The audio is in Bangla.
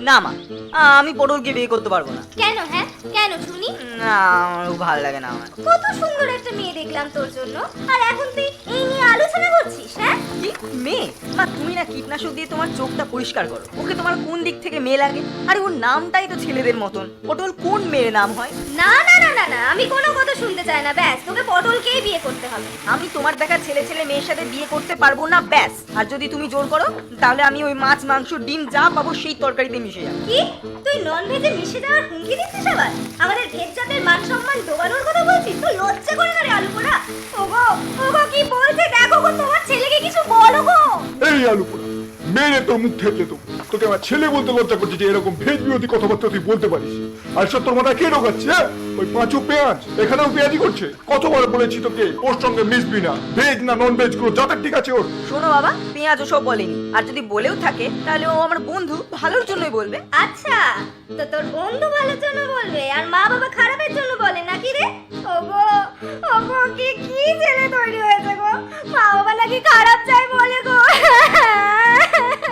না মা। আমি পটলকে বিয়ে করতে পারব না। কেন হ্যাঁ? কেন শুনি? না আমার ভালো লাগে না আমার। কত সুন্দর একটা মেয়ে দেখলাম তোর জন্য। আর এখন তুই এই মেয়ে? তুমি না কীটনাশক দিয়ে তোমার চোখটা পরিষ্কার করো। ওকে তোমার কোন দিক থেকে মেয়ে লাগে? আরে ওর নামটাই তো ছেলেদের মতন। পটল কোন মেয়ের নাম হয়? না না না না না আমি কোনো কথা শুনতে চাই না ব্যাস তোকে পটলকেই বিয়ে করতে হবে। আমি তোমার দেখা ছেলে ছেলে মেয়ের সাথে বিয়ে করতে পারব না ব্যাস। আর যদি তুমি জোর করো তাহলে আমি ওই মাছ মাংস ডিম যা পাবো সেই তরকারিতে মিশে যাব। কি? তুই নন ভেজে মিশে যাওয়ার হুমকি দিচ্ছিস আবার? আমাদের ভেজ মেরে তোর মুখ থেকে তো। তোকে আমার ছেলে বলতে লজ্জা করছে যে এরকম ভেদ বিরোধী কথাবার্তা তুই বলতে পারিস। আর সব তোর মাথায় কে ঢোকাচ্ছে হ্যাঁ? ওই পাঁচু পেঁয়াজ এখানেও পেঁয়াজি করছে। কতবার বলেছি তোকে ওর সঙ্গে মিশবি না। ভেজ না নন ভেজগুলো যাতে ঠিক আছে ওর। শোনো বাবা পেঁয়াজ ও সব বলেনি। আর যদি বলেও থাকে তাহলে ও আমার বন্ধু ভালোর জন্যই বলবে। আচ্ছা তো তোর বন্ধু ভালোর জন্য বলবে আর মা বাবা খারাপের জন্য বলে নাকি রে? ওগো ওগো কি কি ছেলে তৈরি হয়েছে গো? মা বাবা নাকি খারাপ